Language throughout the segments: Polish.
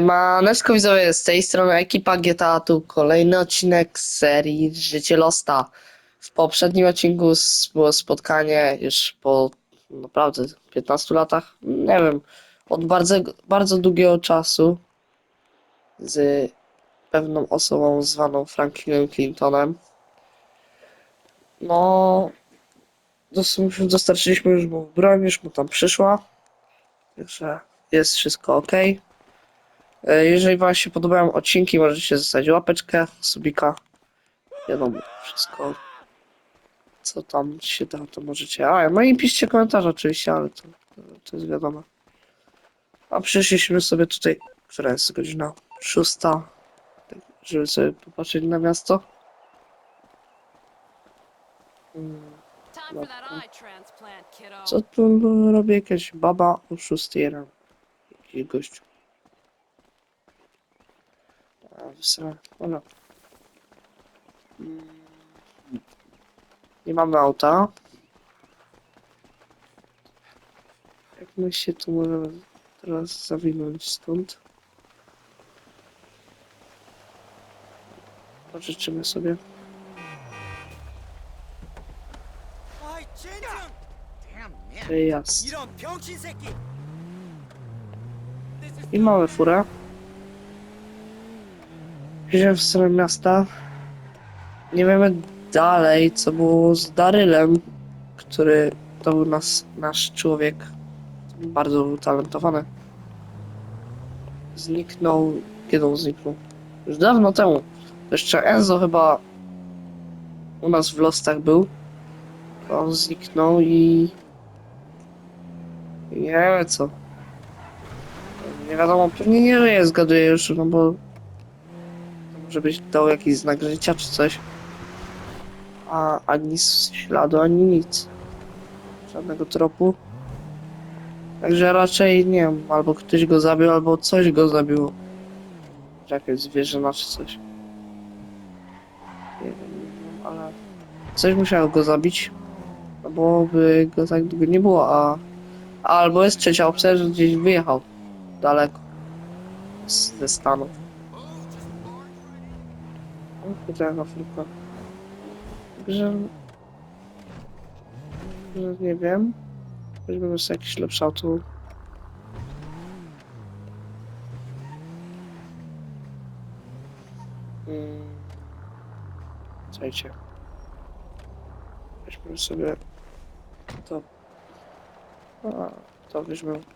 Manesko widzowie, z tej strony ekipa GTA, tu kolejny odcinek z serii Życie Losta. W poprzednim odcinku było spotkanie już po naprawdę 15 latach, nie wiem, od bardzo, bardzo długiego czasu z pewną osobą zwaną Franklinem Clintonem. No, dos- dostarczyliśmy już mu broń, już mu tam przyszła, także jest wszystko ok. E, Jeżeli Wam się podobają odcinki, możecie zostawić łapeczkę, subika. Wiadomo, wszystko co tam się da, to możecie. A, no i piszcie komentarze oczywiście, ale to, to jest wiadomo. A przyszliśmy sobie tutaj, która jest godzina szósta, tak, żeby sobie popatrzeć na miasto. Co tu robi jakaś baba o 6 rano? Jakiś gościu. Dobra. Nie mm. mamy auta. Jak my się tu możemy teraz zawinąć stąd? Pożyczymy sobie. Jasne. I mamy furę. Idziemy w stronę miasta. Nie wiemy dalej, co było z Darylem, który to był nas, nasz człowiek. Bardzo utalentowany. Zniknął. Kiedy on zniknął? Już dawno temu. Jeszcze Enzo chyba u nas w Lostach był. On zniknął i... Nie wiem co. Nie wiadomo, pewnie nie żyje, zgaduję już, no bo... być dał jakiś znak życia czy coś. A ani śladu, ani nic. Żadnego tropu. Także raczej, nie wiem, albo ktoś go zabił, albo coś go zabiło. Jakieś zwierzyna czy coś. Nie wiem, ale... Coś musiało go zabić. No bo by go tak długo nie było, a... Albo jest trzecia opcja, że gdzieś wyjechał daleko ze Stanów. Widziałem Afrykę. Także... Że nie wiem. Weźmiemy sobie jakiś lepszy auto. Mm. Słuchajcie. Weźmiemy sobie to. A, to weźmiemy.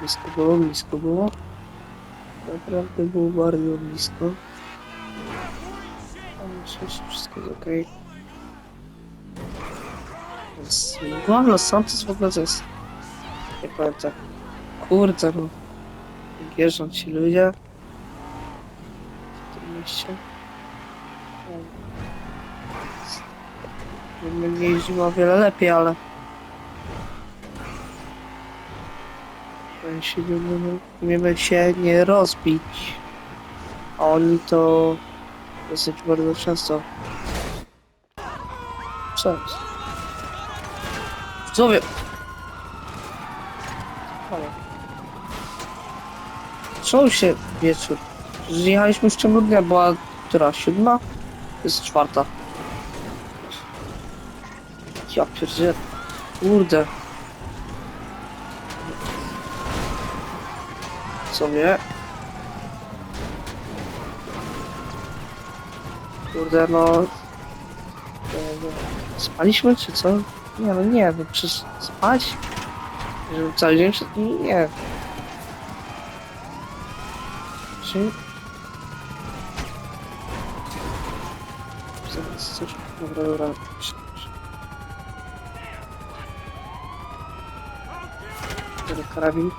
Blisko było, blisko było. Naprawdę było bardzo blisko. Ale myślę, że wszystko jest okej. Okay. Mgła Los Santos w ogóle to jest... Nie tak. Kurde no. Jeżdżą ci ludzie. W tym mieście. Bym nie jeździło o wiele lepiej, ale... się, nie- umiemy się nie rozbić. A oni to dosyć bardzo często. Co jest? Widzowie! Ale. Zaczął się wieczór. Zjechaliśmy w ciągu dnia, była która? Siódma? Jest czwarta. Ja pierdzielę. Kurde. Co mnie? Kurde, no... Spaliśmy, czy co? Nie, no nie, no przecież spać? Żeby cały dzień przed... Nie. Czy... Zaraz coś... Dobra, dobra. Karabin.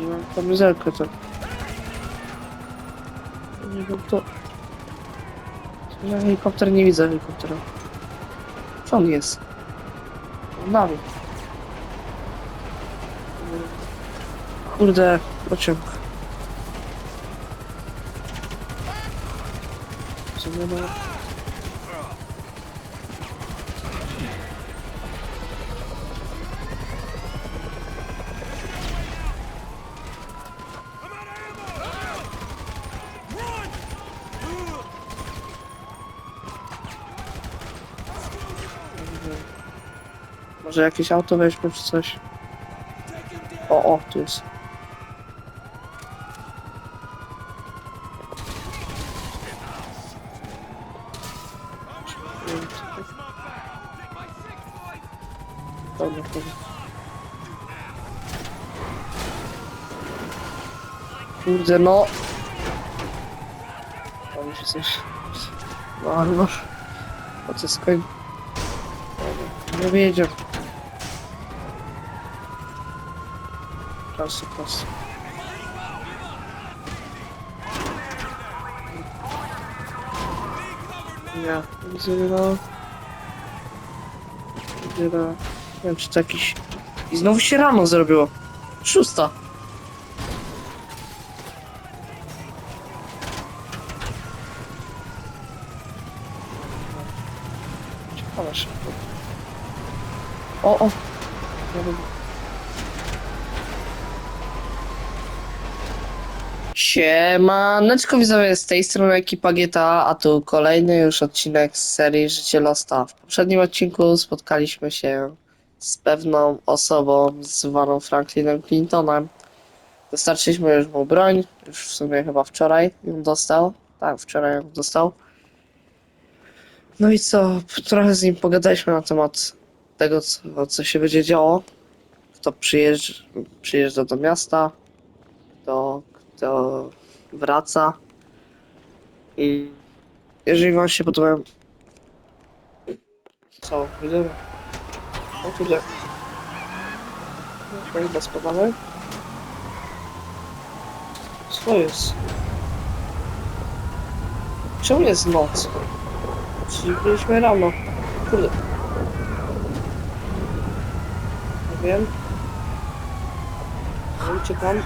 Nie mam kamizelkę, to... Nie wiem, to... Ja helikopter nie widzę helikoptera. Co on jest? Na mnie. Kurde, pociąg. Co nie ma? Może jakieś auto weźmy czy coś? O, o, tu jest. Dobra, dobra. Kurde, no. Tam się coś... No, albo... O co skoń... Nie wiedział. Proszę, proszę. Nie, zero. Zero. Nie wiem, czy to jakiś... I znowu się rano zrobiło. Szósta. Ciekawe szybko. O, o. Ja lubię. Siemaneczko widzowie, z tej strony ekipa GTA, a tu kolejny już odcinek z serii Życie Losta. W poprzednim odcinku spotkaliśmy się z pewną osobą zwaną Franklinem Clintonem. Dostarczyliśmy już mu broń, już w sumie chyba wczoraj ją dostał. Tak, wczoraj ją dostał. No i co, trochę z nim pogadaliśmy na temat tego, co, co się będzie działo. Kto przyjeżdża, przyjeżdża do miasta, kto, kto wraca. I jeżeli wam się podobają... Co, widzimy? O, Okej, bez podamy. Co jest? Czemu jest noc? Czyli byliśmy rano. Kurde. Nie wiem. Uciekam.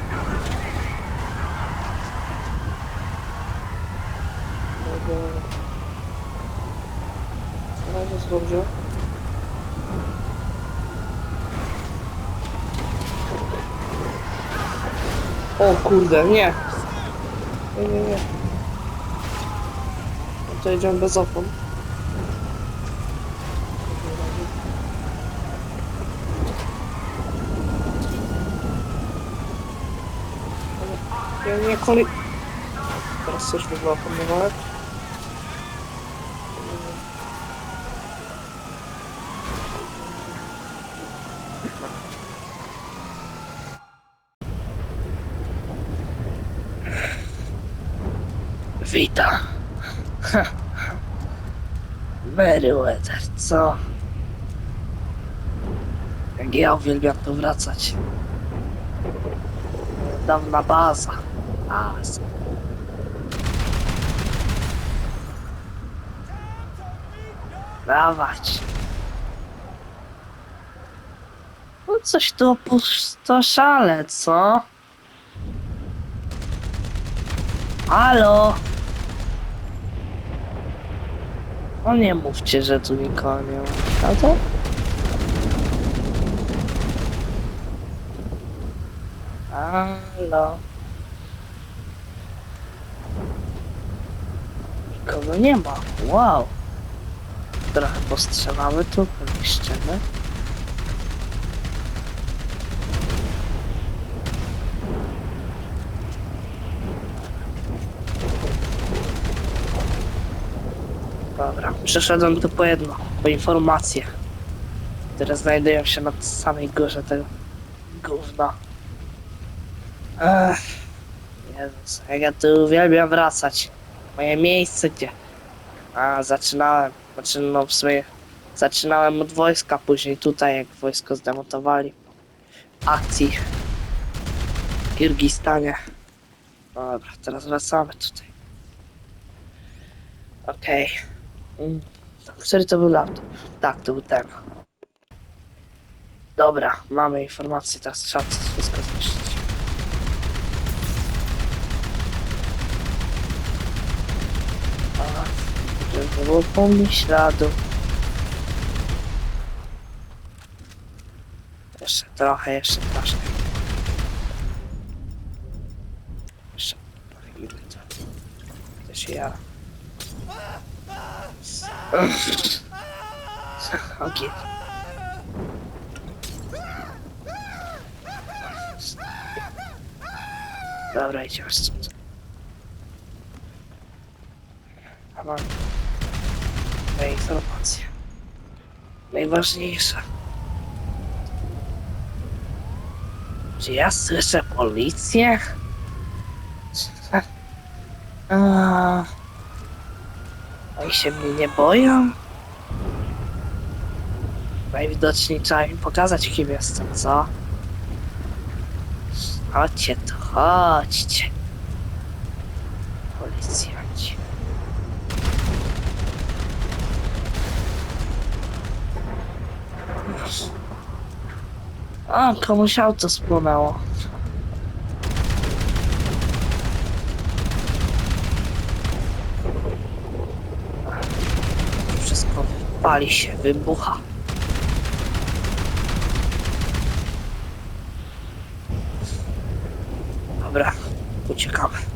Dobra. Na razie jest dobrze. O kurde, nie. Nie, nie, nie. To jedziemy bez opon. Nie, nie, kolej... Teraz też była Meriwether, co? Jak ja uwielbiam tu wracać. Dawna baza. Baza. Dawać. No coś tu opustoszale, co? Halo? No nie mówcie, że tu nikogo nie ma. Prawda? Halo? Nikogo nie ma. Wow. Trochę postrzelamy tu, pomieszczymy. Dobra, przeszedłem tu po jedno, po informacje, które znajdują się na samej górze tego gówna. Ech, Jezus, jak ja tu uwielbiam wracać. Moje miejsce, gdzie a, zaczynałem, znaczy no w sumie Zaczynałem od wojska, później tutaj, jak wojsko zdemontowali. Akcji w Kirgistanie. Dobra, teraz wracamy tutaj. Okej. Mm, Który to był laptop? Tak, to był ten. Dobra, mamy informację, teraz trzeba to wszystko zniszczyć. Żeby było po mnie śladu. Jeszcze trochę, jeszcze troszkę. Jeszcze chwilę to. To się ja. Ogień. Dobra, idziemy stąd. Mam moje informacje. Najważniejsze. Czy ja słyszę policję? A, oni się mnie nie boją? Najwidoczniej trzeba im pokazać, kim jestem, co? Chodźcie tu, chodźcie. Policjanci. A, komuś auto spłonęło. Wszystko pali się, wybucha. Dobra, uciekamy.